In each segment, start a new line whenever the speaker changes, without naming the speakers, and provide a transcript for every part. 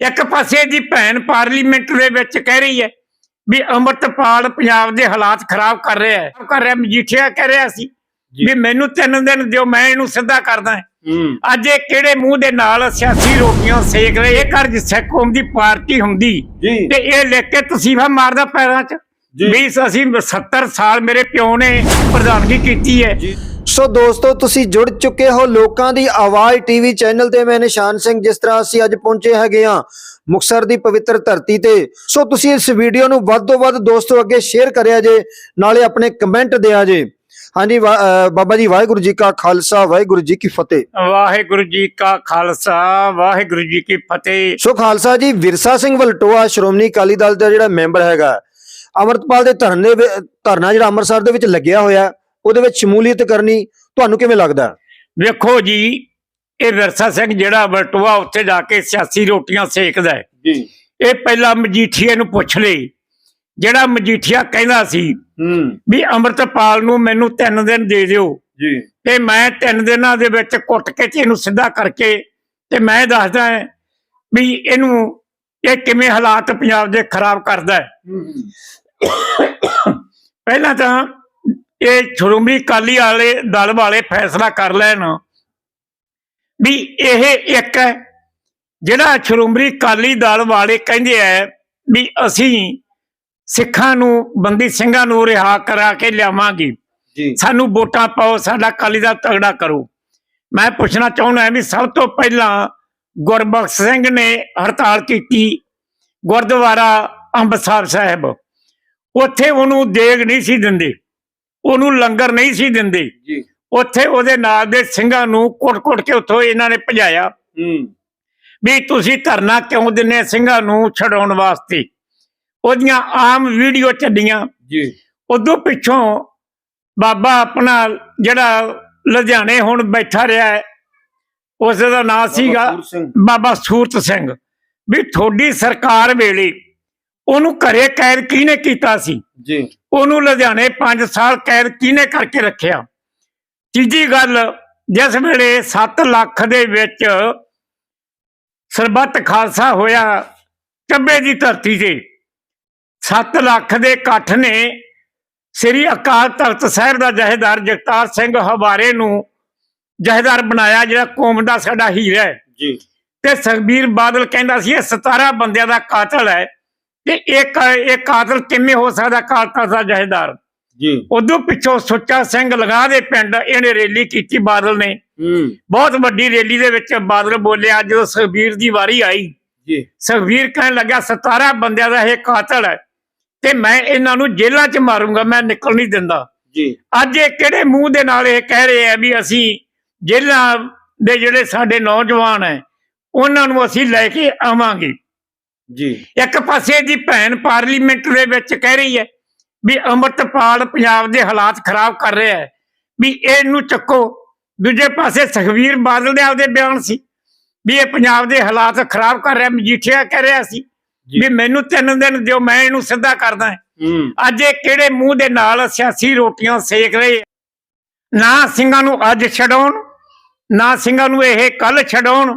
ਇੱਕ ਪਾਸੇ ਦੀ ਭੈਣ ਪਾਰਲੀਮੈਂਟ ਦੇ ਵਿੱਚ ਕਹਿ ਰਹੀ ਹੈ ਵੀ ਅੰਮ੍ਰਿਤਪਾਲ ਪੰਜਾਬ ਦੇ ਹਾਲਾਤ ਖਰਾਬ ਕਰ ਰਿਹਾ ਹੈ। ਕਰ ਰਿਹਾ ਮਜੀਠੀਆ ਕਹਿ ਰਿਹਾ ਸੀ। ਵੀ ਮੈਨੂੰ ਤਿੰਨ ਦਿਨ ਦਿਓ ਮੈਂ ਇਹਨੂੰ ਸਿੱਧਾ ਕਰਦਾ ਅੱਜ ਇਹ ਕਿਹੜੇ ਮੂੰਹ ਦੇ ਨਾਲ ਸਿਆਸੀ ਰੋਟੀਆਂ ਸੇਕ ਰਹੇ? ਇਹ ਘਰ ਸਿੱਖ ਕੌਮ ਦੀ ਪਾਰਟੀ ਹੁੰਦੀ ਤੇ ਇਹ ਲਿਖ ਕੇ ਤਸੀਫਾ ਮਾਰਦਾ ਪੈਰਾਂ 'ਚ। ਵੀ ਅਸੀਂ 70 ਸਾਲ ਮੇਰੇ ਪਿਓ ਨੇ ਪ੍ਰਧਾਨਗੀ ਕੀਤੀ ਹੈ।
ਜੀ।
ਸੋ ਦੋਸਤੋ ਤੁਸੀਂ ਜੁੜ ਚੁੱਕੇ ਹੋ ਲੋਕਾਂ ਦੀ ਆਵਾਜ਼ ਟੀਵੀ ਚੈਨਲ ਤੇ। ਮੈਂ ਨਿਸ਼ਾਨ ਸਿੰਘ ਜਿਸ ਤਰ੍ਹਾਂ ਅਸੀਂ ਅੱਜ ਪਹੁੰਚੇ ਹੈਗੇ ਆ ਮੁਕਸਰ ਦੀ ਪਵਿੱਤਰ ਧਰਤੀ ਤੇ। ਸੋ ਤੁਸੀਂ ਇਸ ਵੀਡੀਓ ਨੂੰ ਵੱਧ ਤੋਂ ਵੱਧ ਦੋਸਤੋ ਅੱਗੇ ਸ਼ੇਅਰ ਕਰਿਆ ਜੇ ਨਾਲੇ ਆਪਣੇ ਕਮੈਂਟ ਦਿਆ ਜੇ। ਹਾਂਜੀ ਬਾਬਾ ਜੀ ਵਾਹਿਗੁਰੂ ਜੀ ਕਾ ਖਾਲਸਾ ਵਾਹਿਗੁਰੂ ਜੀ ਕੀ ਫਤਿਹ।
ਵਾਹਿਗੁਰੂ ਜੀ ਕਾ ਖਾਲਸਾ ਵਾਹਿਗੁਰੂ ਜੀ ਕੀ ਫਤਿਹ।
ਸੋ ਖਾਲਸਾ ਜੀ ਵਿਰਸਾ ਸਿੰਘ ਵਲਟੋਆ ਸ਼੍ਰੋਮਣੀ ਅਕਾਲੀ ਦਲ ਦਾ ਜਿਹੜਾ ਮੈਂਬਰ ਹੈਗਾ ਅਮਰਤਪਾਲ ਦੇ ਧਰਨੇ ਧਰਨਾ ਜਿਹੜਾ ਅੰਮ੍ਰਿਤਸਰ ਦੇ ਵਿੱਚ ਲੱਗਿਆ ਹੋਇਆ ਉਹਦੇ ਵਿੱਚ ਸ਼ਮੂਲੀਅਤ ਕਰਨੀ ਤੁਹਾਨੂੰ ਕਿਵੇਂ ਲੱਗਦਾ?
ਵੇਖੋ ਜੀ ਇਹ ਵਿਰਸਾ ਸਿੰਘ ਜਿਹੜਾ ਬਟੂਆ ਉੱਥੇ ਜਾ ਕੇ ਸਿਆਸੀ ਰੋਟੀਆਂ ਸੇਕਦਾ ਹੈ।
ਜੀ।
ਇਹ ਪਹਿਲਾਂ ਮਜੀਠੀਏ ਨੂੰ ਪੁੱਛ ਲਈ ਜਿਹੜਾ ਮਜੀਠੀਆ ਕਹਿੰਦਾ ਸੀ
ਹੂੰ।
ਵੀ ਅੰਮ੍ਰਿਤਪਾਲ ਨੂੰ ਮੈਨੂੰ ਤਿੰਨ ਦਿਨ ਦੇ ਦਿਓ।
ਜੀ।
ਤੇ ਮੈਂ ਤਿੰਨ ਦਿਨਾਂ ਦੇ ਵਿੱਚ ਕੁੱਟ ਕੇ ਤੇ ਇਹਨੂੰ ਸਿੱਧਾ ਕਰਕੇ ਤੇ ਮੈਂ ਦੱਸਦਾ ਹਾਂ ਵੀ ਇਹਨੂੰ ਇਹ ਕਿਵੇਂ ਹਾਲਾਤ ਪੰਜਾਬ ਦੇ ਖਰਾਬ ਕਰਦਾ ਹੈ। ਪਹਿਲਾਂ ਤਾਂ ਇਹ ਸ਼੍ਰੋਮਣੀ ਅਕਾਲੀ ਵਾਲੇ ਦਲ ਵਾਲੇ ਫੈਸਲਾ ਕਰ ਲੈਣ ਵੀ ਇਹ ਇੱਕ ਹੈ। ਜਿਹੜਾ ਸ਼੍ਰੋਮਣੀ ਅਕਾਲੀ ਦਲ ਵਾਲੇ ਕਹਿੰਦੇ ਆ ਵੀ ਅਸੀਂ ਸਿੱਖਾਂ ਨੂੰ ਬੰਦੀ ਸਿੰਘਾਂ ਨੂੰ ਰਿਹਾ ਕਰਾ ਕੇ ਲਿਆਵਾਂਗੇ। ਸਾਨੂੰ ਵੋਟਾਂ ਪਾਓ ਸਾਡਾ ਅਕਾਲੀ ਦਾ ਤਗੜਾ ਕਰੋ। ਮੈਂ ਪੁੱਛਣਾ ਚਾਹੁੰਦਾ ਵੀ ਸਭ ਤੋਂ ਪਹਿਲਾਂ ਗੁਰਬਖਸ਼ ਸਿੰਘ ਨੇ ਹੜਤਾਲ ਕੀਤੀ ਗੁਰਦੁਆਰਾ ਅੰਬਸਾਰ ਸਾਹਿਬ। ਉੱਥੇ ਉਹਨੂੰ ਦੇਗ ਨਹੀਂ ਸੀ ਦਿੰਦੇ। ਉਹਨੂੰ ਲੰਗਰ ਨਹੀਂ ਸੀ ਦਿੰਦੇ।
ਜੀ।
ਉੱਥੇ ਉਹਦੇ ਨਾਲ ਦੇ ਸਿੰਘਾਂ ਨੂੰ ਕੁੱਟ-ਕੁੱਟ ਕੇ ਉੱਥੋਂ ਇਹਨਾਂ ਨੇ ਭਜਾਇਆ। ਵੀ ਤੁਸੀਂ ਧਰਨਾ ਕਿਉਂ ਦਿੰਨੇ ਸਿੰਘਾਂ ਨੂੰ ਛਡਾਉਣ ਵਾਸਤੇ? ਉਹਦੀਆਂ ਆਮ ਵੀਡੀਓ ਚੱਲੀਆਂ।
ਜੀ।
ਉਦੋਂ ਪਿੱਛੋਂ ਬਾਬਾ ਆਪਣਾ ਜਿਹੜਾ ਲੁਧਿਆਣੇ ਹੁਣ ਬੈਠਾ ਰਿਹਾ ਹੈ ਉਸ ਦਾ ਨਾਂ ਸੀਗਾ
ਬਾਬਾ
ਸੂਰਤ ਸਿੰਘ। ਵੀ ਤੁਹਾਡੀ ਸਰਕਾਰ ਵੇਲੇ ਉਹਨੂੰ ਘਰੇ ਕੈਦ ਕਿਹਨੇ ਕੀਤਾ ਸੀ?
ਜੀ।
ਉਹਨੂੰ ਲੁਧਿਆਣੇ 5 ਸਾਲ ਕੈਦ ਕਿਹਨੇ ਕਰਕੇ ਰੱਖਿਆ? ਤੀਜੀ ਗੱਲ ਜਿਸ ਵੇਲੇ 7 ਲੱਖ ਦੇ ਵਿੱਚ ਸਰਬੱਤ ਖਾਲਸਾ ਹੋਇਆ ਚੱਬੇ ਦੀ ਧਰਤੀ ਤੇ 7 ਲੱਖ ਦੇ ਇਕੱਠ ਨੇ ਸ੍ਰੀ ਅਕਾਲ ਤਖਤ ਸਾਹਿਬ ਦਾ ਜਹੇਦਾਰ ਜਗਤਾਰ ਸਿੰਘ ਹਵਾਰੇ ਨੂੰ ਜਹੇਦਾਰ ਬਣਾਇਆ ਜਿਹੜਾ ਕੌਮ ਦਾ ਸਾਡਾ ਹੀਰਾ ਹੈ।
ਜੀ।
ਤੇ ਸੁਖਬੀਰ ਬਾਦਲ ਕਹਿੰਦਾ ਸੀ ਇਹ 17 ਬੰਦਿਆਂ ਦਾ ਕਾਤਲ ਹੈ। ਤੇ ਇੱਕ ਇਹ ਕਾਤਲ ਕਿਵੇਂ ਹੋ ਸਕਦਾ ਤਖਤ ਦਾ ਜਹੇਦਾਰ
ਜੀ।
ਉਦੋਂ ਪਿੱਛੋਂ ਸੁੱਚਾ ਸਿੰਘ ਲਗਾ ਦੇ ਪਿੰਡ ਇਹਨੇ ਰੈਲੀ ਕੀਤੀ ਬਾਦਲ ਨੇ। ਬਹੁਤ ਵੱਡੀ ਰੈਲੀ ਦੇ ਵਿੱਚ ਬਾਦਲ ਬੋਲਿਆ ਜਦੋਂ ਸੁਖਬੀਰ ਦੀ ਵਾਰੀ ਆਈ
ਜੀ।
ਸੁਖਬੀਰ ਕਹਿਣ ਲੱਗਾ 17 ਬੰਦਿਆਂ ਦਾ ਇਹ ਕਾਤਲ ਹੈ ਤੇ ਮੈਂ ਇਹਨਾਂ ਨੂੰ ਜੇਲ੍ਹਾਂ 'ਚ ਮਾਰੂੰਗਾ ਮੈਂ ਨਿਕਲ ਨਹੀਂ ਦਿੰਦਾ।
ਜੀ।
ਅੱਜ ਇਹ ਕਿਹੜੇ ਮੂੰਹ ਦੇ ਨਾਲ ਇਹ ਕਹਿ ਰਹੇ ਆ ਵੀ ਅਸੀਂ ਜੇਲ੍ਹਾਂ ਦੇ ਜਿਹੜੇ ਸਾਡੇ ਨੌਜਵਾਨ ਹੈ ਉਹਨਾਂ ਨੂੰ ਅਸੀਂ ਲੈ ਕੇ ਆਵਾਂਗੇ।
ਜੀ
ਇੱਕ ਪਾਸੇ ਦੀ ਭੈਣ ਪਾਰਲੀਮੈਂਟ ਦੇ ਵਿੱਚ ਕਹਿ ਰਹੀ ਹੈ ਵੀ ਅੰਮ੍ਰਿਤਪਾਲ ਪੰਜਾਬ ਦੇ ਹਾਲਾਤ ਖਰਾਬ ਕਰ ਰਿਹਾ ਹੈ ਵੀ ਇਹਨੂੰ ਚੱਕੋ ਦੂਜੇ ਪਾਸੇ ਸੁਖਵੀਰ ਬਾਦਲ ਦੇ ਆਪਦੇ ਬਿਆਨ ਸੀ ਵੀ ਇਹ ਪੰਜਾਬ ਦੇ ਹਾਲਾਤ ਖਰਾਬ ਕਰ ਰਿਹਾ ਮਜੀਠੀਆ ਕਹਿ ਰਿਹਾ ਸੀ। ਵੀ ਮੈਨੂੰ ਤਿੰਨ ਦਿਨ ਦਿਓ ਮੈਂ ਇਹਨੂੰ ਸਿੱਧਾ ਕਰਦਾ ਅੱਜ ਇਹ ਕਿਹੜੇ ਮੂੰਹ ਦੇ ਨਾਲ ਸਿਆਸੀ ਰੋਟੀਆਂ ਸੇਕ ਰਹੇ? ਨਾ ਸਿੰਘਾਂ ਨੂੰ ਅੱਜ ਛਡਾਉਣ ਨਾ ਸਿੰਘਾਂ ਨੂੰ ਇਹ ਕੱਲ ਛਡਾਉਣ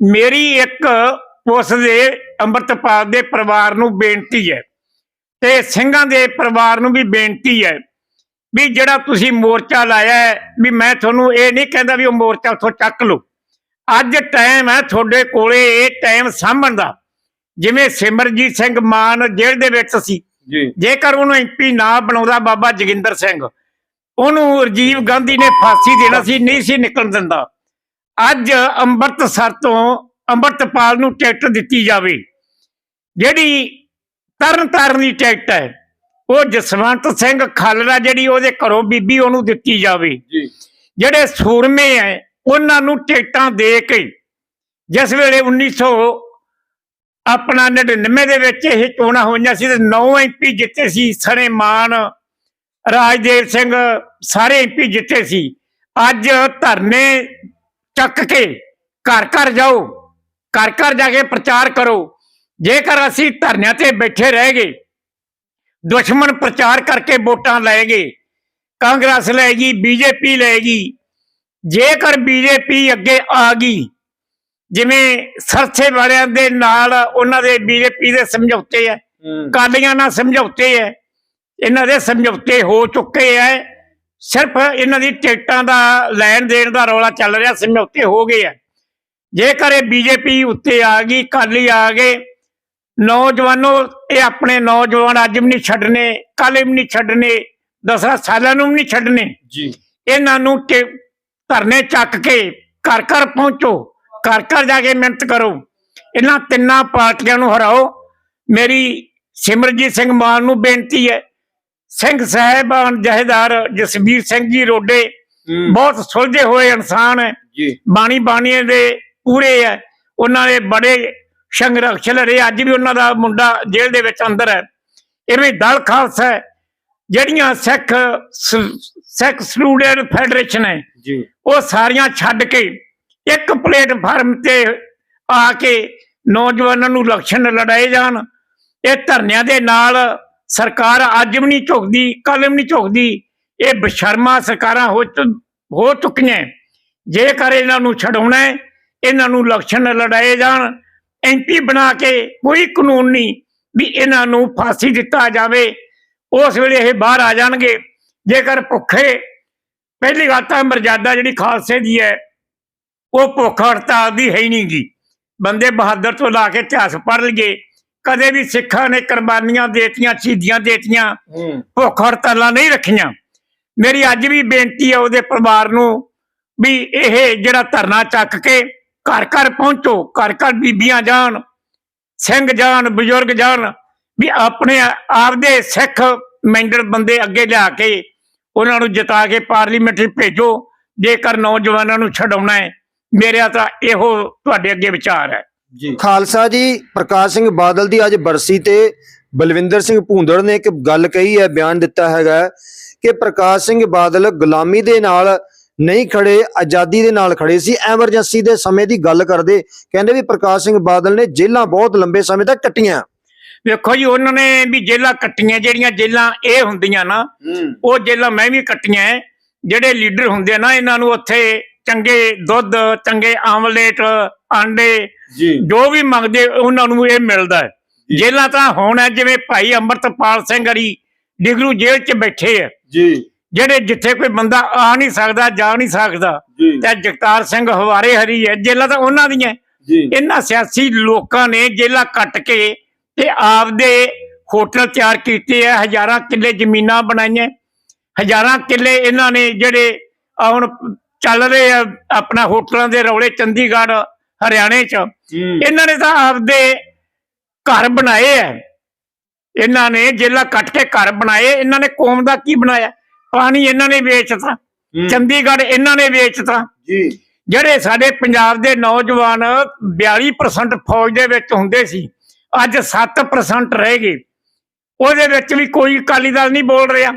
ਮੇਰੀ ਇੱਕ ਉਸ ਦੇ ਅੰਮ੍ਰਿਤਪਾਲ ਦੇ ਪਰਿਵਾਰ ਨੂੰ ਬੇਨਤੀ ਹੈ। ਤੇ ਸਿੰਘਾਂ ਦੇ ਪਰਿਵਾਰ ਨੂੰ ਵੀ ਬੇਨਤੀ ਹੈ ਵੀ ਜਿਹੜਾ ਤੁਸੀਂ ਮੋਰਚਾ ਲਾਇਆ ਹੈ ਵੀ ਮੈਂ ਤੁਹਾਨੂੰ ਇਹ ਨਹੀਂ ਕਹਿੰਦਾ ਵੀ ਉਹ ਮੋਰਚਾ ਉੱਥੋਂ ਚੱਕ ਲਓ। ਅੱਜ ਟਾਈਮ ਹੈ ਤੁਹਾਡੇ ਕੋਲੇ ਇਹ ਟਾਈਮ ਸਾਂਭਣ ਦਾ। ਜਿਵੇਂ ਸਿਮਰਜੀਤ ਸਿੰਘ ਮਾਨ ਜੇਲ੍ਹ ਦੇ ਵਿੱਚ ਸੀ। ਜੇਕਰ ਉਹਨੂੰ ਐਮਪੀ ਨਾ ਬਣਾਉਂਦਾ ਬਾਬਾ ਜੋਗਿੰਦਰ ਸਿੰਘ ਉਹਨੂੰ ਰਾਜੀਵ ਗਾਂਧੀ ਨੇ ਫਾਂਸੀ ਦੇਣਾ ਸੀ ਨਹੀਂ ਸੀ ਨਿਕਲਣ ਦਿੰਦਾ। ਅੱਜ ਅੰਮ੍ਰਿਤਸਰ ਤੋਂ ਅੰਮ੍ਰਿਤਪਾਲ ਨੂੰ ਟਿਕਟ ਦਿੱਤੀ ਜਾਵੇ। ਜਿਹੜੀ ਤਰਨ ਤਾਰਨ ਦੀ ਟਿਕਟ ਹੈ ਉਹ ਜਸਵੰਤ ਸਿੰਘ ਖਾਲੜਾ ਜਿਹੜੀ ਉਹਦੇ ਘਰੋਂ ਬੀਬੀ ਉਹਨੂੰ ਦਿੱਤੀ ਜਾਵੇ।
ਜੀ।
ਜਿਹੜੇ ਸੂਰਮੇ ਐ ਉਹਨਾਂ ਨੂੰ ਟਿਕਟਾਂ ਦੇ ਕੇ ਜਿਸ ਵੇਲੇ 1900 ਆਪਣਾ 99 ਦੇ ਵਿੱਚ ਇਹ ਚੋਣਾਂ ਹੋਈਆਂ ਸੀ ਤੇ 9 ਐਮਪੀ ਜਿੱਤੇ ਸੀ ਸਣੇ ਮਾਨ ਰਾਜਦੇਵ ਸਿੰਘ ਸਾਰੇ ਐਮਪੀ ਜਿੱਤੇ ਸੀ। ਅੱਜ ਧਰਨੇ ਚੱਕ ਕੇ ਘਰ ਘਰ ਜਾਓ। ਘਰ ਘਰ ਜਾ ਕੇ ਪ੍ਰਚਾਰ ਕਰੋ। ਜੇਕਰ ਅਸੀਂ ਧਰਨਿਆਂ ਤੇ ਬੈਠੇ ਰਹਿ ਗਏ ਦੁਸ਼ਮਣ ਪ੍ਰਚਾਰ ਕਰਕੇ ਵੋਟਾਂ ਲਏਗੇ ਕਾਂਗਰਸ ਲਏਗੀ ਬੀਜੇਪੀ ਲਏਗੀ ਜੇਕਰ ਬੀਜੇਪੀ ਅੱਗੇ ਆ ਗਈ ਜਿਵੇਂ ਸਰਥੇ ਵਾਲਿਆਂ ਦੇ ਨਾਲ ਉਹਨਾਂ ਦੇ ਬੀਜੇਪੀ ਦੇ ਸਮਝੌਤੇ ਆ ਕਾਲੀਆਂ ਨਾਲ ਸਮਝੌਤੇ ਐ ਇਹਨਾਂ ਦੇ ਸਮਝੌਤੇ ਹੋ ਚੁੱਕੇ ਐ ਸਿਰਫ ਇਹਨਾਂ ਦੀ ਟਿਕਟਾਂ ਦਾ ਲੈਣ ਦੇਣ ਦਾ ਰੌਲਾ ਚੱਲ ਰਿਹਾ ਸਮਝੌਤੇ ਹੋ ਗਏ ਐ। ਜੇਕਰ ਇਹ ਬੀਜੇਪੀ ਉੱਤੇ ਆ ਗਈ ਕਾਲੀ ਆ ਗਏ ਨੌਜਵਾਨੋ ਇਹ ਆਪਣੇ ਨੌਜਵਾਨ ਅੱਜ ਵੀ ਨਹੀਂ ਛੱਡਣੇ ਕੱਲ ਵੀ ਨਹੀਂ ਛੱਡਣੇ ਦਸਾਂ ਸਾਲਾਂ ਨੂੰ ਵੀ ਨਹੀਂ ਛੱਡਣੇ
ਜੀ।
ਇਹਨਾਂ ਨੂੰ ਕਿ ਧਰਨੇ ਚੱਕ ਕੇ ਘਰ ਘਰ ਪਹੁੰਚੋ ਘਰ ਘਰ ਜਾ ਕੇ ਮਿਹਨਤ ਕਰੋ। ਇਹਨਾਂ ਤਿੰਨਾਂ ਪਾਰਟੀਆਂ ਨੂੰ ਹਰਾਓ। ਮੇਰੀ ਸਿਮਰਜੀਤ ਸਿੰਘ ਮਾਨ ਨੂੰ ਬੇਨਤੀ ਹੈ ਸਿੰਘ ਸਾਹਿਬਾਨ ਜਹੇਦਾਰ ਜਸਬੀਰ ਸਿੰਘ ਜੀ ਰੋਡੇ ਬਹੁਤ ਸੁਲਝੇ ਹੋਏ ਇਨਸਾਨ ਹੈ। ਬਾਣੀ ਬਾਣੀਏ ਦੇ ਪੂਰੇ ਹੈ ਉਹਨਾਂ ਦੇ ਬੜੇ ਸੰਘਰਸ਼ ਲੜੇ। ਅੱਜ ਵੀ ਉਹਨਾਂ ਦਾ ਮੁੰਡਾ ਜੇਲ੍ਹ ਦੇ ਵਿੱਚ ਅੰਦਰ ਹੈ ਇਵੇਂ ਦਲ ਖਾਲਸਾ ਹੈ ਜਿਹੜੀਆਂ ਸਿੱਖ ਸਿੱਖ ਸਟੂਡੈਂਟ ਫੈਡਰੇਸ਼ਨ ਹੈ
ਜੀ।
ਉਹ ਸਾਰੀਆਂ ਛੱਡ ਕੇ ਇੱਕ ਪਲੇਟਫਾਰਮ ਤੇ ਆ ਕੇ ਨੌਜਵਾਨਾਂ ਨੂੰ ਇਲੈਕਸ਼ਨ ਲੜਾਏ ਜਾਣ। ਇਹ ਧਰਨਿਆਂ ਦੇ ਨਾਲ ਸਰਕਾਰ ਅੱਜ ਵੀ ਨਹੀਂ ਝੁਕਦੀ ਕੱਲ ਵੀ ਨਹੀਂ ਝੁਕਦੀ। ਇਹ ਬਸ਼ਰਮਾ ਸਰਕਾਰਾਂ ਹੋ ਹੋ ਚੁੱਕੀਆਂ ਜੇਕਰ ਇਹਨਾਂ ਨੂੰ ਛਡਾਉਣਾ ਹੈ ਇਹਨਾਂ ਨੂੰ ਇਲੈਕਸ਼ਨ ਲੜਾਏ ਜਾਣ ਐਮਪੀ ਬਣਾ ਕੇ ਕੋਈ ਕਾਨੂੰਨ ਨਹੀਂ ਵੀ ਇਹਨਾਂ ਨੂੰ ਫਾਂਸੀ ਦਿੱਤਾ ਜਾਵੇ। ਉਸ ਵੇਲੇ ਇਹ ਬਾਹਰ ਆ ਜਾਣਗੇ। ਜੇਕਰ ਭੁੱਖੇ ਪਹਿਲੀ ਗੱਲ ਤਾਂ ਮਰਜ਼ਾਦਾ ਜਿਹੜੀ ਖਾਲਸੇ ਦੀ ਹੈ ਉਹ ਭੁੱਖ ਹੜਤਾਲ ਦੀ ਹੈ ਹੀ ਨਹੀਂ ਗੀ। ਬੰਦੇ ਬਹਾਦਰ ਤੋਂ ਲਾ ਕੇ ਇਤਿਹਾਸ ਪੜ੍ਹ ਲਈਏ। ਕਦੇ ਵੀ ਸਿੱਖਾਂ ਨੇ ਕੁਰਬਾਨੀਆਂ ਦੇਤੀਆਂ ਸ਼ਹੀਦੀਆਂ ਦੇਤੀਆਂ ਭੁੱਖ ਹੜਤਾਲਾਂ ਨਹੀਂ ਰੱਖੀਆਂ। ਮੇਰੀ ਅੱਜ ਵੀ ਬੇਨਤੀ ਹੈ ਉਹਦੇ ਪਰਿਵਾਰ ਨੂੰ ਵੀ ਇਹ ਜਿਹੜਾ ਧਰਨਾ ਚੱਕ ਕੇ ਘਰ ਘਰ ਪਹੁੰਚੋ ਘਰ ਘਰ ਬੀਬੀਆਂ ਜਾਣ ਸਿੰਘ ਜਾਣ ਬਜ਼ੁਰਗ ਜਾਣ ਵੀ ਆਪਣੇ ਆਪਦੇ ਸਿੱਖ ਮੈਂਡਲ ਬੰਦੇ ਅੱਗੇ ਲਿਆ ਕੇ ਉਹਨਾਂ ਨੂੰ ਜਿਤਾ ਕੇ ਪਾਰਲੀਮੈਂਟ ਭੇਜੋ ਜੇਕਰ ਨੌਜਵਾਨਾਂ ਨੂੰ ਛਡਾਉਣਾ ਹੈ। ਮੇਰਾ ਤਾਂ ਇਹੋ ਤੁਹਾਡੇ ਅੱਗੇ ਵਿਚਾਰ ਹੈ।
ਜੀ। ਖਾਲਸਾ ਜੀ ਪ੍ਰਕਾਸ਼ ਸਿੰਘ ਬਾਦਲ ਦੀ ਅੱਜ ਬਰਸੀ ਤੇ ਬਲਵਿੰਦਰ ਸਿੰਘ ਭੂੰਦੜ ਨੇ ਇੱਕ ਗੱਲ ਕਹੀ ਹੈ ਬਿਆਨ ਦਿੱਤਾ ਹੈਗਾ ਕਿ ਪ੍ਰਕਾਸ਼ ਸਿੰਘ ਬਾਦਲ ਗੁਲਾਮੀ ਦੇ ਨਾਲ ਨਹੀਂ ਖੜੇ ਆਜ਼ਾਦੀ ਦੇ ਨਾਲ ਖੜੇ ਸੀ। ਐਮਰਜੈਂਸੀ ਦੇ ਸਮੇਂ ਦੀ ਗੱਲ ਕਰਦੇ ਕਹਿੰਦੇ ਵੀ ਪ੍ਰਕਾਸ਼ ਸਿੰਘ ਬਾਦਲ ਨੇ ਜੇਲ੍ਹਾਂ ਬਹੁਤ ਲੰਬੇ ਸਮੇਂ ਤੱਕ ਕੱਟੀਆਂ।
ਵੇਖੋ ਜੀ ਉਹਨਾਂ ਨੇ ਵੀ ਜੇਲਾਂ ਕੱਟੀਆਂ ਜਿਹੜੀਆਂ ਜੇਲਾਂ ਇਹ ਹੁੰਦੀਆਂ ਨਾ ਉਹ ਜੇਲਾਂ ਮੈਂ ਵੀ ਕੱਟੀਆਂ। ਜਿਹੜੇ ਲੀਡਰ ਹੁੰਦੇ ਨਾ ਇਹਨਾਂ ਨੂੰ ਉੱਥੇ ਚੰਗੇ ਦੁੱਧ ਚੰਗੇ ਆਮਲੇਟ ਆਂਡੇ
ਜੀ।
ਵੀ ਮੰਗਦੇ ਉਹਨਾਂ ਨੂੰ ਇਹ ਮਿਲਦਾ ਹੈ। ਜੇਲਾਂ ਤਾਂ ਹੁਣ ਹੈ ਜਿਵੇਂ ਭਾਈ ਅੰਮ੍ਰਿਤਪਾਲ ਸਿੰਘ ਹਰੀ ਡਿਗਰੂ ਜੇਲ੍ਹ 'ਚ ਬੈਠੇ ਆ
ਜੀ।
ਜਿਹੜੇ ਜਿੱਥੇ ਕੋਈ ਬੰਦਾ ਆ ਨਹੀਂ ਸਕਦਾ ਜਾ ਨਹੀਂ ਸਕਦਾ ਤੇ ਜਗਤਾਰ ਸਿੰਘ ਹਵਾਰੇ ਹਰੀ ਹੈ ਜੇਲਾਂ ਤਾਂ ਉਹਨਾਂ ਦੀਆਂ। ਇਹਨਾਂ ਸਿਆਸੀ ਲੋਕਾਂ ਨੇ ਜੇਲਾਂ ਕੱਟ ਕੇ ਤੇ ਆਪਦੇ ਹੋਟਲ ਤਿਆਰ ਕੀਤੇ ਆ ਹਜ਼ਾਰਾਂ ਕਿੱਲੇ ਜ਼ਮੀਨਾਂ ਬਣਾਈਆਂ। ਹਜ਼ਾਰਾਂ ਕਿੱਲੇ ਇਹਨਾਂ ਨੇ ਜਿਹੜੇ ਹੁਣ ਚੱਲ ਰਹੇ ਆ ਆਪਣਾ ਹੋਟਲਾਂ ਦੇ ਰੌਲੇ ਚੰਡੀਗੜ੍ਹ ਹਰਿਆਣੇ 'ਚ। ਇਹਨਾਂ ਨੇ ਤਾਂ ਆਪਦੇ ਘਰ ਬਣਾਏ ਐ ਇਹਨਾਂ ਨੇ ਜੇਲਾਂ ਕੱਟ ਕੇ ਘਰ ਬਣਾਏ। ਇਹਨਾਂ ਨੇ ਕੌਮ ਦਾ ਕੀ ਬਣਾਇਆ? ਪਾਣੀ ਇਹਨਾਂ ਨੇ ਵੇਚਤਾ ਚੰਡੀਗੜ੍ਹ ਇਹਨਾਂ ਨੇ ਵੇਚਤਾ।
ਜੀ।
ਜਿਹੜੇ ਸਾਡੇ ਪੰਜਾਬ ਦੇ ਨੌਜਵਾਨ 42% ਫੌਜ ਦੇ ਵਿੱਚ ਹੁੰਦੇ ਸੀ ਅੱਜ 7% ਰਹਿ ਗਏ। ਉਹਦੇ ਵਿੱਚ ਵੀ ਕੋਈ ਅਕਾਲੀ ਦਲ ਨਹੀਂ ਬੋਲ ਰਿਹਾ।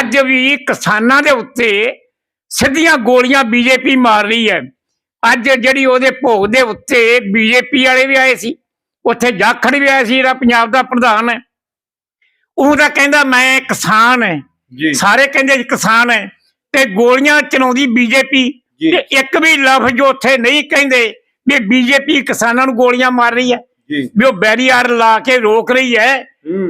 ਅੱਜ ਵੀ ਕਿਸਾਨਾਂ ਦੇ ਉੱਤੇ ਸਿੱਧੀਆਂ ਗੋਲੀਆਂ ਬੀਜੇਪੀ ਮਾਰ ਰਹੀ ਹੈ। ਅੱਜ ਜਿਹੜੀ ਉਹਦੇ ਭੋਗ ਦੇ ਉੱਤੇ ਬੀਜੇਪੀ ਵਾਲੇ ਵੀ ਆਏ ਸੀ ਉੱਥੇ ਜਾਖੜ ਵੀ ਆਇਆ ਸੀ ਜਿਹੜਾ ਪੰਜਾਬ ਦਾ ਪ੍ਰਧਾਨ ਹੈ। ਉਹ ਤਾਂ ਕਹਿੰਦਾ ਮੈਂ ਕਿਸਾਨ ਹੈ।
ਜੀ।
ਸਾਰੇ ਕਹਿੰਦੇ ਜੀ ਕਿਸਾਨ ਹੈ ਤੇ ਗੋਲੀਆਂ ਚਲਾਉਂਦੀ ਬੀਜੇਪੀ
ਜੀ।
ਤੇ ਇੱਕ ਵੀ ਲਫ਼ਜ਼ ਉੱਥੇ ਨਹੀਂ ਕਹਿੰਦੇ ਵੀ ਬੀਜੇਪੀ ਕਿਸਾਨਾਂ ਨੂੰ ਗੋਲੀਆਂ ਮਾਰ ਰਹੀ ਹੈ।
ਜੀ।
ਵੀ ਉਹ ਬੈਰੀਅਰ ਲਾ ਕੇ ਰੋਕ ਰਹੀ ਹੈ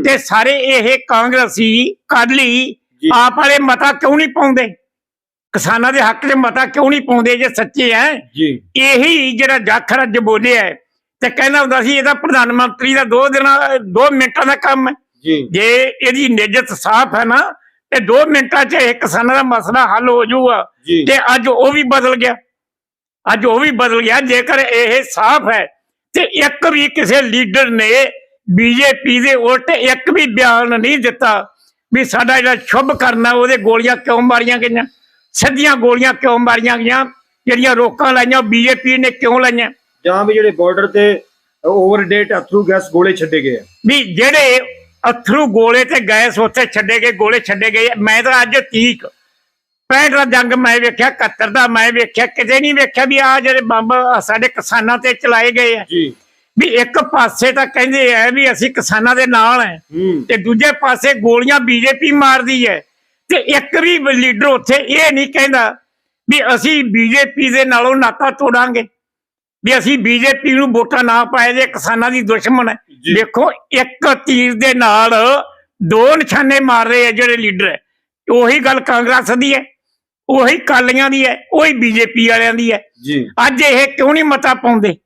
ਤੇ ਸਾਰੇ ਇਹ ਕਾਂਗਰਸੀ ਕਾਡਲੀ
ਜੀ।
ਆਪ ਵਾਲੇ ਮਤਾ ਕਿਉਂ ਨਹੀਂ ਪਾਉਂਦੇ? ਕਿਸਾਨਾਂ ਦੇ ਹੱਕ 'ਚ ਮਤਾ ਕਿਉਂ ਨਹੀਂ ਪਾਉਂਦੇ ਜੇ ਸੱਚੇ ਹੈ?
ਜੀ।
ਇਹੀ ਜਿਹੜਾ ਜਾਖੜ ਅੱਜ ਬੋਲਿਆ ਤੇ ਕਹਿੰਦਾ ਹੁੰਦਾ ਸੀ ਇਹਦਾ ਪ੍ਰਧਾਨ ਮੰਤਰੀ ਦਾ ਦੋ ਦਿਨਾਂ ਦੋ ਮਿੰਟਾਂ ਦਾ ਕੰਮ ਹੈ।
ਜੀ।
ਜੇ ਇਹਦੀ ਨਿਯਤ ਸਾਫ਼ ਹੈ ਨਾ ਤੇ 2 ਮਿੰਟਾਂ 'ਚ ਇਹ ਕਿਸਾਨਾਂ ਦਾ ਮਸਲਾ ਹੱਲ ਹੋ ਜਾਊਗਾ ਤੇ ਅੱਜ ਉਹ ਵੀ ਬਦਲ ਗਿਆ। ਅੱਜ ਉਹ ਵੀ ਬਦਲ ਗਿਆ ਜੇਕਰ ਇਹ ਸਾਫ਼ ਹੈ ਤੇ ਇੱਕ ਵੀ ਕਿਸੇ ਲੀਡਰ ਨੇ ਬੀਜੇਪੀ ਦੇ ਉਲਟ ਇੱਕ ਵੀ ਬਿਆਨ ਨਹੀਂ ਦਿੱਤਾ ਵੀ ਸਾਡਾ ਜਿਹੜਾ ਸ਼ੁਭ ਕਰਨਾ ਉਹਦੇ ਗੋਲੀਆਂ ਕਿਉਂ ਮਾਰੀਆਂ ਗਈਆਂ? ਸਿੱਧੀਆਂ ਗੋਲੀਆਂ ਕਿਉਂ ਮਾਰੀਆਂ ਗਈਆਂ? ਜਿਹੜੀਆਂ ਰੋਕਾਂ ਲਾਈਆਂ ਬੀਜੇਪੀ ਨੇ ਕਿਉਂ ਲਾਈਆਂ?
ਜਾਂ ਵੀ ਜਿਹੜੇ ਬਾਰਡਰ ਤੇ ਓਵਰ ਡੇਟ ਅਥਰੂ ਗੈਸ ਗੋਲੇ ਛੱਡੇ ਗਏ
ਵੀ ਜਿਹੜੇ ਅਥਰੂ ਗੋਲੇ ਤੇ ਗੈਸ ਉੱਥੇ ਛੱਡੇ ਗਏ ਗੋਲੇ ਛੱਡੇ ਗਏ। ਮੈਂ ਤਾਂ ਅੱਜ ਤੀਕ 65 ਦਾ ਜੰਗ ਮੈਂ ਵੇਖਿਆ 71 ਦਾ ਮੈਂ ਵੇਖਿਆ ਕਿਤੇ ਨਹੀਂ ਵੇਖਿਆ ਵੀ ਆ ਜਿਹੜੇ ਬੰਬ ਸਾਡੇ ਕਿਸਾਨਾਂ ਤੇ ਚਲਾਏ ਗਏ ਆ।
ਜੀ।
ਵੀ ਇੱਕ ਪਾਸੇ ਤਾਂ ਕਹਿੰਦੇ ਆ ਵੀ ਅਸੀਂ ਕਿਸਾਨਾਂ ਦੇ ਨਾਲ ਹੂੰ। ਤੇ ਦੂਜੇ ਪਾਸੇ ਗੋਲੀਆਂ ਬੀਜੇਪੀ ਮਾਰਦੀ ਹੈ ਤੇ ਇੱਕ ਵੀ ਲੀਡਰ ਉੱਥੇ ਇਹ ਨਹੀਂ ਕਹਿੰਦਾ ਵੀ ਅਸੀਂ ਬੀਜੇਪੀ ਦੇ ਨਾਲੋਂ ਨਾਤਾ ਤੋੜਾਂਗੇ। ਵੀ ਅਸੀਂ ਬੀਜੇਪੀ ਨੂੰ ਵੋਟਾਂ ਨਾ ਪਾਏ ਜੇ ਕਿਸਾਨਾਂ ਦੀ ਦੁਸ਼ਮਣ ਹੈ। ਦੇਖੋ ਇੱਕ ਤੀਰ ਦੇ ਨਾਲ ਦੋ ਨਿਸ਼ਾਨੇ ਮਾਰ ਰਹੇ ਆ ਜਿਹੜੇ ਲੀਡਰ ਹੈ। ਉਹੀ ਗੱਲ ਕਾਂਗਰਸ ਦੀ ਹੈ ਉਹੀ ਕਾਲੀਆਂ ਦੀ ਹੈ ਉਹੀ ਬੀਜੇਪੀ ਵਾਲਿਆਂ ਦੀ ਹੈ। ਅੱਜ ਇਹ ਕਿਉਂ ਨਹੀਂ ਮਤਾ ਪਾਉਂਦੇ?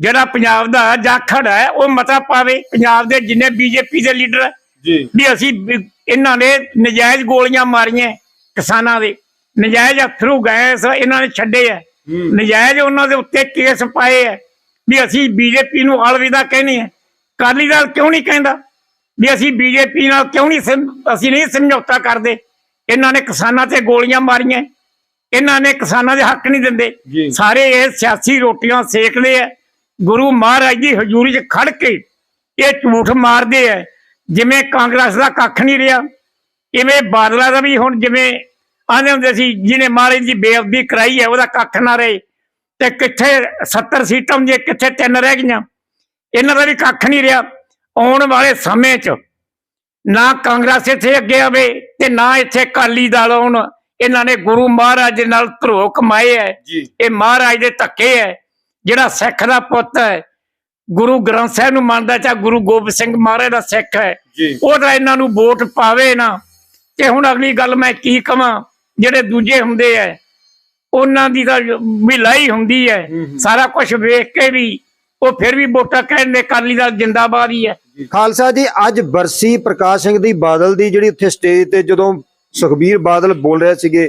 ਜਿਹੜਾ ਪੰਜਾਬ ਦਾ ਜਾਖੜ ਹੈ ਉਹ ਮਤਾ ਪਾਵੇ ਪੰਜਾਬ ਦੇ ਜਿੰਨੇ ਬੀਜੇਪੀ ਦੇ ਲੀਡਰ ਹੈ।
ਜੀ।
ਵੀ ਅਸੀਂ ਇਹਨਾਂ ਨੇ ਨਜਾਇਜ਼ ਗੋਲੀਆਂ ਮਾਰੀਆਂ ਕਿਸਾਨਾਂ ਦੇ ਨਜਾਇਜ਼ ਅਥਰੂ ਗੈਸ ਇਹਨਾਂ ਨੇ ਛੱਡੇ ਆ।
ਹੂੰ
ਨਜਾਇਜ਼ ਉਹਨਾਂ ਦੇ ਉੱਤੇ ਕੇਸ ਪਾਏ ਆ ਵੀ ਅਸੀਂ ਬੀਜੇਪੀ ਨੂੰ ਅਲਵਿਦਾ ਕਹਿੰਦੇ ਆ। ਕਾਲੀ ਦਲ ਕਿਉਂ ਨਹੀਂ ਕਹਿੰਦਾ? ਵੀ ਅਸੀਂ ਬੀਜੇਪੀ ਨਾਲ ਕਿਉਂ ਨਹੀਂ ਅਸੀਂ ਨਹੀਂ ਸਮਝੌਤਾ ਕਰਦੇ? ਇਹਨਾਂ ਨੇ ਕਿਸਾਨਾਂ ਤੇ ਗੋਲੀਆਂ ਮਾਰੀਆਂ। ਇਹਨਾਂ ਨੇ ਕਿਸਾਨਾਂ ਦੇ ਹੱਕ ਨਹੀਂ। ਦਿੰਦੇ। ਸਾਰੇ ਇਹ ਸਿਆਸੀ ਰੋਟੀਆਂ ਸੇਕਦੇ ਆ। ਗੁਰੂ ਮਹਾਰਾਜ ਦੀ ਹਜ਼ੂਰੀ 'ਚ ਖੜ ਕੇ ਇਹ ਝੂਠ ਮਾਰਦੇ ਆ। ਜਿਵੇਂ ਕਾਂਗਰਸ ਦਾ ਕੱਖ ਨਹੀਂ ਰਿਹਾ ਇਵੇਂ ਬਾਦਲਾ ਦਾ ਵੀ ਹੁਣ ਜਿਵੇਂ ਆਂਦੇ ਹੁੰਦੇ ਸੀ ਜਿਹਨੇ ਮਹਾਰਾਜ ਦੀ ਬੇਅਦਬੀ ਕਰਾਈ ਹੈ ਉਹਦਾ ਕੱਖ ਨਾ ਰਹੇ। ਤੇ ਕਿੱਥੇ 70 ਸੀਟਾਂ ਹੁੰਦੀਆਂ ਕਿੱਥੇ ਤਿੰਨ ਰਹਿ ਗਈਆਂ। ਇਹਨਾਂ ਦਾ ਵੀ ਕੱਖ ਨਹੀਂ ਰਿਹਾ। ਆਉਣ ਵਾਲੇ ਸਮੇਂ 'ਚ ਨਾ ਕਾਂਗਰਸ ਇੱਥੇ ਅੱਗੇ ਆਵੇ ਤੇ ਨਾ ਇੱਥੇ ਕਾਲੀ ਦਲ ਆਉਣ। ਇਹਨਾਂ ਨੇ ਗੁਰੂ ਮਹਾਰਾਜ ਦੇ ਨਾਲ ਧਰੋ ਕਮਾਏ ਹੈ।
ਜੀ।
ਇਹ ਮਹਾਰਾਜ ਦੇ ਧੱਕੇ ਹੈ। ਜਿਹੜਾ ਸਿੱਖ ਦਾ ਪੁੱਤ ਹੈ ਗੁਰੂ ਗ੍ਰੰਥ ਸਾਹਿਬ ਨੂੰ ਮੰਨਦਾ ਚਾ ਗੁਰੂ ਗੋਬਿੰਦ ਸਿੰਘ ਮਹਾਰਾਜ ਦਾ ਸਿੱਖ ਹੈ
ਜੀ।
ਉਹ ਤਾਂ ਇਹਨਾਂ ਨੂੰ ਵੋਟ ਪਾਵੇ ਨਾ। ਤੇ ਹੁਣ ਅਗਲੀ ਗੱਲ ਮੈਂ ਕੀ ਕਵਾਂ? ਜਿਹੜੇ ਦੂਜੇ ਹੁੰਦੇ ਐ ਉਹਨਾਂ ਦੀ ਤਾਂ ਮਿਲਾਈ ਹੁੰਦੀ ਐ। ਸਾਰਾ ਕੁਝ ਵੇਖ ਕੇ ਵੀ ਉਹ ਫਿਰ ਵੀ ਵੋਟਾਂ ਕਹਿੰਦੇ ਕਾਲੀ ਦਾ ਜਿੰਦਾਬਾਦ ਹੀ ਐ।
ਖਾਲਸਾ ਜੀ ਅੱਜ ਬਰਸੀ ਪ੍ਰਕਾਸ਼ ਸਿੰਘ ਦੀ ਬਾਦਲ ਦੀ ਜਿਹੜੀ ਉੱਥੇ ਸਟੇਜ ਤੇ ਜਦੋਂ ਸੁਖਬੀਰ ਬਾਦਲ ਬੋਲ ਰਹੇ ਸੀਗੇ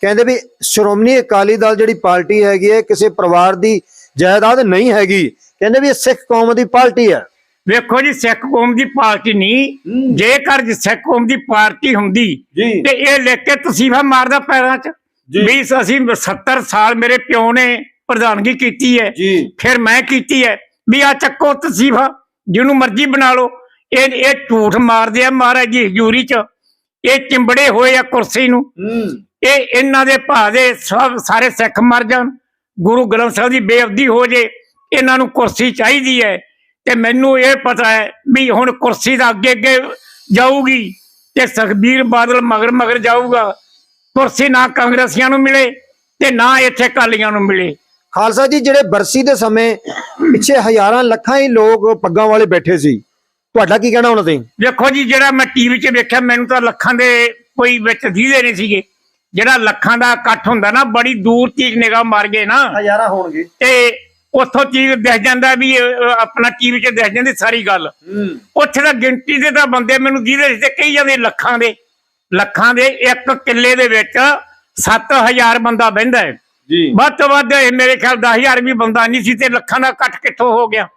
ਕਹਿੰਦੇ ਵੀ ਸ਼੍ਰੋਮਣੀ ਅਕਾਲੀ ਦਲ ਜਿਹੜੀ ਪਾਰਟੀ ਹੈਗੀ ਹੈ ਕਿਸੇ ਪਰਿਵਾਰ ਦੀ ਜਾਇਦਾਦ ਨਹੀਂ ਹੈਗੀ। ਕਹਿੰਦੇ ਵੀ ਇਹ ਸਿੱਖ ਕੌਮ ਦੀ ਪਾਰਟੀ ਹੈ
ਵੇਖੋ ਜੀ ਸਿੱਖ ਕੌਮ ਦੀ ਪਾਰਟੀ ਨਹੀਂ। ਜੇਕਰ ਜੇ ਸਿੱਖ ਕੌਮ ਦੀ ਪਾਰਟੀ ਹੁੰਦੀ
ਜੀ।
ਤੇ ਇਹ ਲਿਖ ਕੇ ਤਸੀਫਾ ਮਾਰਦਾ ਪੈਰਾਂ 'ਚ
ਜੀ।
ਵੀ ਅਸੀਂ 70 ਸਾਲ ਮੇਰੇ ਪਿਓ ਨੇ ਪ੍ਰਧਾਨਗੀ ਕੀਤੀ ਹੈ।
ਜੀ।
ਫਿਰ ਮੈਂ ਕੀਤੀ ਹੈ ਵੀ ਆ ਚੱਕੋ ਤਸੀਫਾ ਜਿਹਨੂੰ ਮਰਜ਼ੀ ਬਣਾ ਲਓ। ਇਹ ਇਹ ਝੂਠ ਮਾਰਦੇ ਆ ਮਹਾਰਾਜ ਦੀ ਹਜ਼ੂਰੀ 'ਚ। ਇਹ ਚਿੰਬੜੇ ਹੋਏ ਆ ਕੁਰਸੀ ਨੂੰ। ਇਹ ਇਹਨਾਂ ਦੇ ਭਾ ਦੇ ਸਭ ਸਾਰੇ ਸਿੱਖ ਮਰ ਜਾਣ। ਗੁਰੂ ਗ੍ਰੰਥ ਸਾਹਿਬ ਦੀ ਬੇਅਬਦੀ ਹੋ ਜੇ ਇਹਨਾਂ ਨੂੰ ਕੁਰਸੀ ਚਾਹੀਦੀ ਹੈ। ਤੇ ਮੈਨੂੰ ਇਹ ਪਤਾ ਹੈ ਵੀ ਹੁਣ ਕੁਰਸੀ ਦਾ ਅੱਗੇ ਅੱਗੇ ਜਾਊਗੀ ਤੇ ਸੁਖਬੀਰ ਬਾਦਲ ਮਗਰ ਮਗਰ ਜਾਊਗਾ। ਕੁਰਸੀ ਨਾ ਕਾਂਗਰਸੀਆਂ ਨੂੰ ਮਿਲੇ ਤੇ ਨਾ ਇੱਥੇ ਕਾਲੀਆਂ ਨੂੰ ਮਿਲੇ।
ਖਾਲਸਾ ਜੀ ਜਿਹੜੇ ਬਰਸੀ ਦੇ ਸਮੇਂ ਪਿੱਛੇ ਹਜ਼ਾਰਾਂ ਲੱਖਾਂ ਹੀ ਲੋਕ ਪੱਗਾਂ ਵਾਲੇ ਬੈਠੇ ਸੀ ਤੁਹਾਡਾ ਕੀ ਕਹਿਣਾ ਉਹਨਾਂ ਤੇ?
ਵੇਖੋ ਜੀ ਜਿਹੜਾ ਮੈਂ ਟੀਵੀ 'ਚ ਵੇਖਿਆ ਮੈਨੂੰ ਤਾਂ ਲੱਖਾਂ ਦੇ ਕੋਈ ਵਿੱਚ ਦੀਦੇ ਨਹੀਂ ਸੀਗੇ। ਜਿਹੜਾ ਲੱਖਾਂ ਦਾ ਇਕੱਠ ਹੁੰਦਾ ਨਾ ਬੜੀ ਦੂਰ ਤੀਕ ਨਿਗਾਹ ਮਾਰ ਗਏ ਨਾ।
ਹਜ਼ਾਰਾਂ ਹੋਣਗੇ।
ਤੇ ਉੱਥੋਂ ਚੀਜ਼ ਦਿਖ ਜਾਂਦਾ ਵੀ ਇਹ, ਅਹ, ਆਪਣਾ ਟੀਵੀ 'ਚ ਦਿਖ ਜਾਂਦੀ ਸਾਰੀ ਗੱਲ।
ਹੂੰ।
ਉੱਥੇ ਤਾਂ ਗਿਣਤੀ ਦੇ ਤਾਂ ਬੰਦੇ ਮੈਨੂੰ ਸੀ ਤੇ ਕਈ ਜਾਂਦੇ ਲੱਖਾਂ ਦੇ। ਲੱਖਾਂ ਦੇ ਇੱਕ ਕਿੱਲੇ ਦੇ ਵਿੱਚ 7000 ਬੰਦਾ ਬਹਿੰਦਾ ਹੈ।
ਜੀ।
ਵੱਧ ਤੋਂ ਵੱਧ ਇਹ ਮੇਰੇ ਖਿਆਲ 10000 ਵੀ ਬੰਦਾ ਨਹੀਂ ਸੀ ਤੇ ਲੱਖਾਂ ਦਾ ਇਕੱਠ ਕਿੱਥੋਂ ਹੋ ਗਿਆ।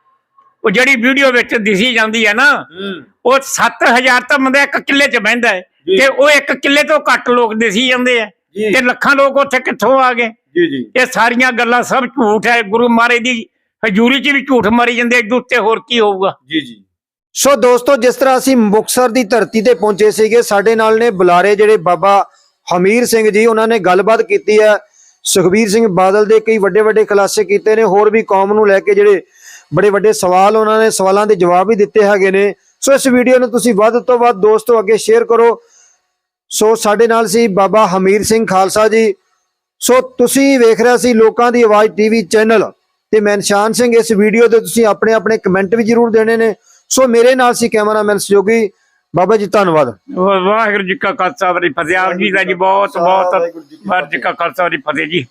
ਉਹ ਜਿਹੜੀ ਵੀਡੀਓ ਵਿੱਚ ਦਿਸੀ ਜਾਂਦੀ ਹੈ ਨਾ
ਹੂੰ।
ਉਹ 7000 ਤਾਂ ਬੰਦਾ ਇੱਕ ਕਿੱਲੇ 'ਚ ਬਹਿੰਦਾ ਹੈ
ਜੀ।
ਤੇ ਉਹ ਇੱਕ ਕਿੱਲੇ ਤੋਂ ਘੱਟ ਲੋਕ ਦਿਸੀ ਜਾਂਦੇ ਆ।
ਜੀ।
ਤੇ ਲੱਖਾਂ ਲੋਕ ਉੱਥੇ ਕਿੱਥੋਂ ਆ ਗਏ?
ਜੀ ਜੀ।
ਇਹ ਸਾਰੀਆਂ ਗੱਲਾਂ ਸਭ ਝੂਠ ਹੈ। ਗੁਰੂ ਮਹਾਰਾਜ ਦੀ ਹਜ਼ੂਰੀ 'ਚ ਵੀ ਝੂਠ ਮਾਰੀ ਜਾਂਦੇ ਇਹਦੇ ਉੱਤੇ ਹੋਰ ਕੀ ਹੋਊਗਾ?
ਜੀ ਜੀ।
ਸੋ ਦੋਸਤੋ ਜਿਸ ਤਰ੍ਹਾਂ ਅਸੀਂ ਮੁਕਸਰ ਦੀ ਧਰਤੀ ਤੇ ਪਹੁੰਚੇ ਸੀਗੇ ਸਾਡੇ ਨਾਲ ਨੇ ਬੁਲਾਰੇ ਜਿਹੜੇ ਬਾਬਾ ਹਮੀਰ ਸਿੰਘ ਜੀ ਉਹਨਾਂ ਨੇ ਗੱਲਬਾਤ ਕੀਤੀ ਹੈ। ਸੁਖਬੀਰ ਸਿੰਘ ਬਾਦਲ ਦੇ ਕਈ ਵੱਡੇ ਵੱਡੇ ਖੁਲਾਸੇ ਕੀਤੇ ਨੇ। ਹੋਰ ਵੀ ਕੌਮ ਨੂੰ ਲੈ ਕੇ ਜਿਹੜੇ ਬੜੇ ਵੱਡੇ ਸਵਾਲ ਉਹਨਾਂ ਨੇ ਸਵਾਲਾਂ ਦੇ ਜਵਾਬ ਵੀ ਦਿੱਤੇ ਹੈਗੇ ਨੇ। ਸੋ ਇਸ ਵੀਡੀਓ ਨੂੰ ਤੁਸੀਂ ਵੱਧ ਤੋਂ ਵੱਧ ਦੋਸਤੋ ਅੱਗੇ ਸ਼ੇਅਰ ਕਰੋ। ਸੋ ਸਾਡੇ ਨਾਲ ਸੀ ਬਾਬਾ ਹਮੀਰ ਸਿੰਘ ਖਾਲਸਾ ਜੀ। ਸੋ ਤੁਸੀਂ ਵੇਖ ਰਹੇ ਸੀ ਲੋਕਾਂ ਦੀ ਆਵਾਜ਼ ਟੀਵੀ ਚੈਨਲ ਤੇ ਮੈਂ ਨਿਸ਼ਾਨ ਸਿੰਘ ਇਸ ਵੀਡੀਓ ਤੇ ਤੁਸੀਂ ਆਪਣੇ ਆਪਣੇ ਕਮੈਂਟ ਵੀ ਜ਼ਰੂਰ ਦੇਣੇ ਨੇ। ਸੋ ਮੇਰੇ ਨਾਲ ਸੀ ਕੈਮਰਾਮੈਨ ਸਹਿਯੋਗੀ ਬਾਬਾ ਜੀ ਧੰਨਵਾਦ।
ਵਾਹਿਗੁਰੂ ਜੀ ਕਾ ਖਾਲਸਾ ਵਾਹਿਗੁਰੂ ਜੀ ਕੀ ਫਤਿਹ। ਆਪ ਜੀ ਦਾ ਜੀ ਬਹੁਤ ਬਹੁਤ ਵਾਹਿਗੁਰੂ ਜੀ ਕਾ ਖਾਲਸਾ ਵਾਹਿਗੁਰੂ ਜੀ ਫਤਿਹ ਜੀ।